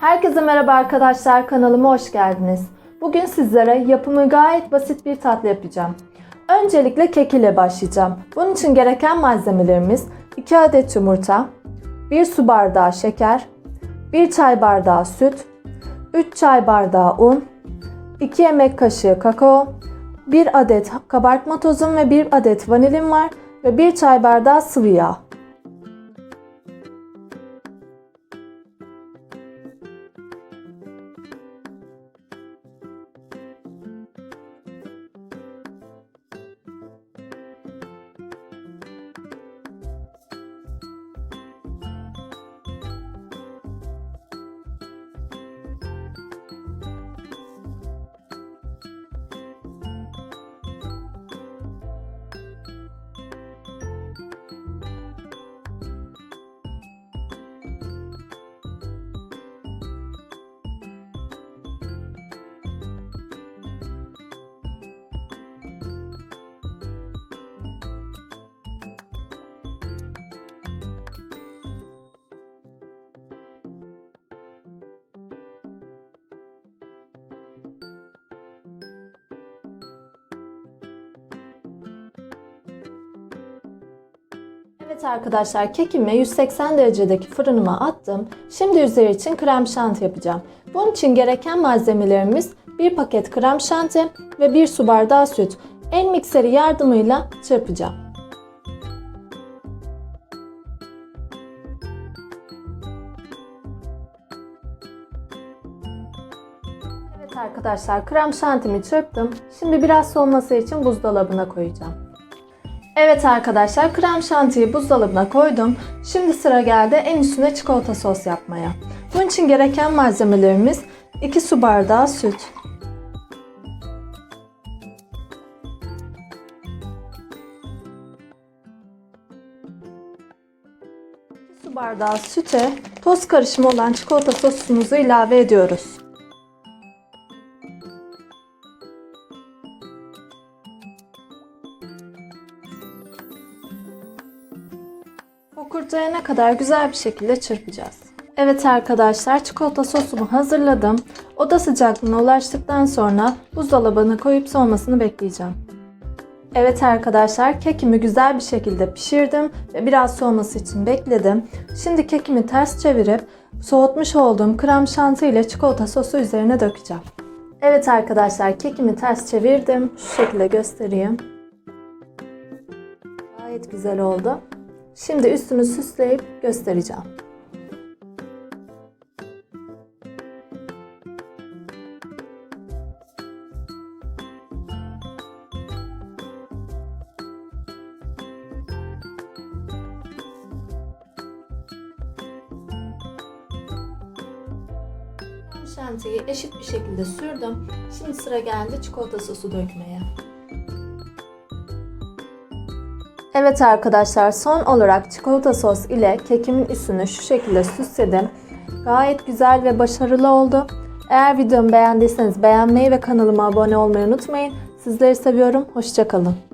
Herkese merhaba arkadaşlar kanalıma hoş geldiniz. Bugün sizlere yapımı gayet basit bir tatlı yapacağım. Öncelikle kek ile başlayacağım. Bunun için gereken malzemelerimiz 2 adet yumurta, 1 su bardağı şeker, 1 çay bardağı süt, 3 çay bardağı un, 2 yemek kaşığı kakao, 1 adet kabartma tozum ve 1 adet vanilim var ve 1 çay bardağı sıvı yağ. Evet arkadaşlar kekimi 180 derecedeki fırınıma attım. Şimdi üzeri için krem şanti yapacağım. Bunun için gereken malzemelerimiz 1 paket krem şanti ve 1 su bardağı süt. El mikseri yardımıyla çırpacağım. Evet arkadaşlar krem şantimi çırptım. Şimdi biraz soğuması için buzdolabına koyacağım. Evet arkadaşlar krem şantiyi buzdolabına koydum. Şimdi sıra geldi en üstüne çikolata sos yapmaya. Bunun için gereken malzemelerimiz 2 su bardağı süt. İki su bardağı süte toz karışımı olan çikolata sosumuzu ilave ediyoruz. Fokurdayana kadar güzel bir şekilde çırpacağız. Evet arkadaşlar çikolata sosumu hazırladım. Oda sıcaklığına ulaştıktan sonra buzdolabına koyup soğumasını bekleyeceğim. Evet arkadaşlar kekimi güzel bir şekilde pişirdim ve biraz soğuması için bekledim. Şimdi kekimi ters çevirip soğutmuş olduğum krem şanti ile çikolata sosu üzerine dökeceğim. Evet arkadaşlar kekimi ters çevirdim. Şu şekilde göstereyim. Gayet güzel oldu. Şimdi üstünü süsleyip göstereceğim. Şantiyi eşit bir şekilde sürdüm. Şimdi sıra geldi çikolata sosu dökmeye. Evet arkadaşlar son olarak çikolata sos ile kekimin üstünü şu şekilde süsledim. Gayet güzel ve başarılı oldu. Eğer videomu beğendiyseniz beğenmeyi ve kanalıma abone olmayı unutmayın. Sizleri seviyorum. Hoşçakalın.